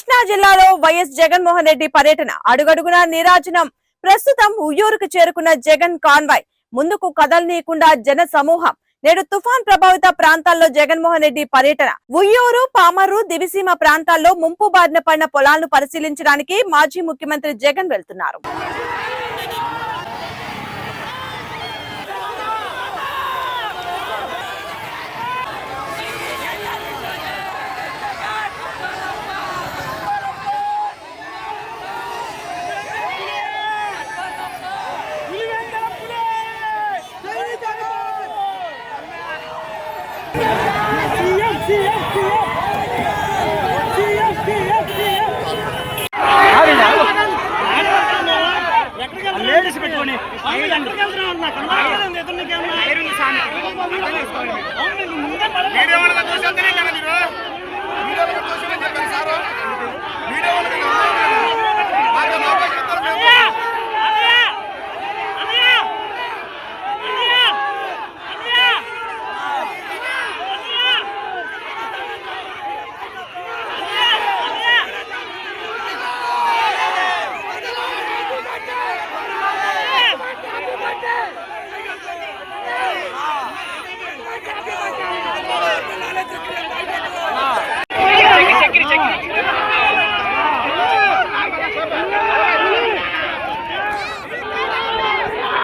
కృష్ణా జిల్లాలో వైఎస్ జగన్మోహన్ రెడ్డి పర్యటన. అడుగడుగున నీరాజనం. ప్రస్తుతం ఉయ్యూరుకు చేరుకున్న జగన్ కాన్వాయ్. ముందుకు కదలనీయకుండా జన సమూహం. నేడు తుఫాన్ ప్రభావిత ప్రాంతాల్లో జగన్మోహన్ రెడ్డి పర్యటన. ఉయ్యూరు పామర్రు దివిసీమ ప్రాంతాల్లో ముంపు బారిన పడిన పొలాలను పరిశీలించడానికి మాజీ ముఖ్యమంత్రి జగన్ వెళ్తున్నారు. లేడీస్ పెట్టుకొని ముందే పడలేదు.